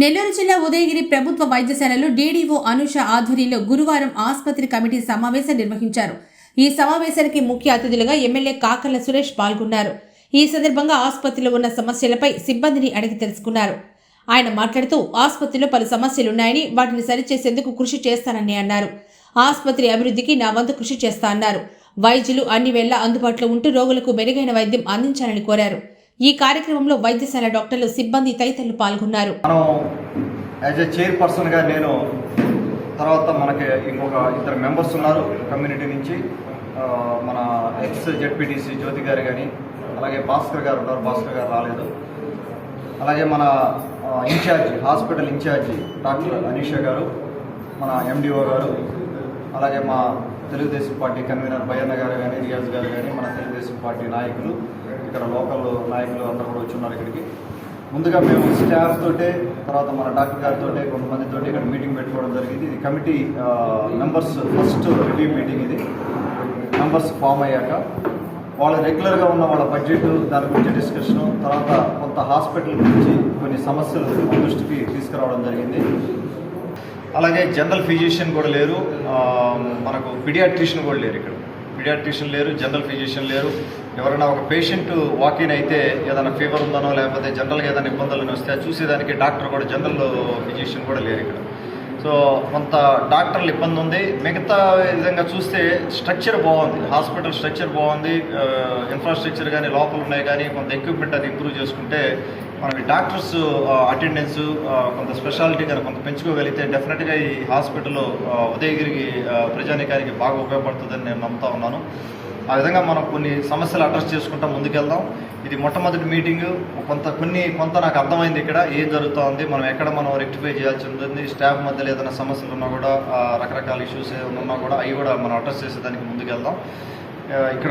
నెల్లూరు జిల్లా ఉదయగిరి ప్రభుత్వ వైద్యశాలలో డీడీఓ అనుష ఆధ్వర్యంలో గురువారం ఆసుపత్రి కమిటీ సమావేశం నిర్వహించారు. ఈ సమావేశానికి ముఖ్య అతిథులుగా ఎమ్మెల్యే కాకర్ల సురేష్ పాల్గొన్నారు. ఈ సందర్భంగా ఆసుపత్రిలో ఉన్న సమస్యలపై సిబ్బందిని అడిగి తెలుసుకున్నారు. ఆయన మాట్లాడుతూ ఆసుపత్రిలో పలు సమస్యలున్నాయని వాటిని సరిచేసేందుకు కృషి చేస్తానని అన్నారు. ఆసుపత్రి అభివృద్ధికి నా వంతు కృషి చేస్తా అన్నారు. వైద్యులు అన్ని వేళ అందుబాటులో ఉంటూ రోగులకు మెరుగైన వైద్యం అందించాలని కోరారు. ఈ కార్యక్రమంలో వైద్యశాల డాక్టర్లు సిబ్బంది తదితరులు పాల్గొన్నారు. మనం యాజ్ ఎ చైర్పర్సన్గా నేను తర్వాత మనకి ఇంకొక ఇద్దరు మెంబర్స్ ఉన్నారు కమ్యూనిటీ నుంచి. మన ఎక్స్ జెడ్పీటీసీ జ్యోతి గారు కానీ అలాగే భాస్కర్ గారు ఉన్నారు. భాస్కర్ గారు రాలేదు. అలాగే మన incharge hospital incharge doctor Anisha గారు మన ఎండిఓ గారు అలాగే మా తెలుగుదేశం పార్టీ కన్వీనర్ భయన్న గారు కానీ రియాజ్ గారు కానీ మన తెలుగుదేశం పార్టీ నాయకులు ఇక్కడ లోకల్ నాయకులు అందరూ కూడా వచ్చి ఉన్నారు ఇక్కడికి. ముందుగా మేము స్టాఫ్ తోటే తర్వాత మన డాక్టర్ గారితో కొంతమందితో ఇక్కడ మీటింగ్ పెట్టుకోవడం జరిగింది. ఇది committee members first review meeting ఇది. మెంబర్స్ ఫామ్ అయ్యాక వాళ్ళ రెగ్యులర్గా ఉన్న వాళ్ళ బడ్జెట్ దాని గురించి డిస్కషను తర్వాత కొంత హాస్పిటల్ గురించి కొన్ని సమస్యలు దృష్టికి తీసుకురావడం జరిగింది. అలాగే జనరల్ ఫిజిషియన్ కూడా లేరు. మనకు పిడియాట్రిషియన్ కూడా లేరు ఇక్కడ. పిడియాట్రిషియన్ లేరు జనరల్ ఫిజిషియన్ లేరు. ఎవరైనా ఒక పేషెంట్ వాకిన్ అయితే ఏదైనా ఫీవర్ ఉందనో లేకపోతే జనరల్గా ఏదైనా ఇబ్బందులు వస్తే చూసేదానికి డాక్టర్ కూడా జనరల్ ఫిజిషియన్ కూడా లేరు ఇక్కడ. సో కొంత డాక్టర్లు ఇబ్బంది ఉంది. మిగతా విధంగా చూస్తే స్ట్రక్చర్ బాగుంది. హాస్పిటల్ స్ట్రక్చర్ బాగుంది. ఇన్ఫ్రాస్ట్రక్చర్ కానీ లోపల ఉన్నాయి కానీ కొంత ఎక్విప్మెంట్ అది ఇంప్రూవ్ చేసుకుంటే మనకి డాక్టర్స్ అటెండెన్స్ కొంత స్పెషాలిటీ కనుక కొంత పెంచుకోగలిగితే డెఫినెట్గా ఈ హాస్పిటల్ ఉదయగిరికి ప్రజానికానికి బాగా ఉపయోగపడుతుందని నేను నమ్ముతా ఉన్నాను. ఆ విధంగా మనం కొన్ని సమస్యలు అడ్రస్ చేసుకుంటా ముందుకెళ్దాం. ఇది మొట్టమొదటి మీటింగ్. కొంత కొన్ని కొంత నాకు అర్థమైంది ఇక్కడ ఏం జరుగుతూ ఉంది మనం ఎక్కడ మనం రెక్టిఫై చేయాల్సి ఉంటుంది స్టాఫ్ మధ్యలో ఏదైనా సమస్యలు ఉన్నా కూడా రకరకాల ఇష్యూస్ ఏమైనా ఉన్నా కూడా అవి కూడా మనం అడ్రస్ చేసేదానికి ముందుకెళ్దాం. ఇక్కడ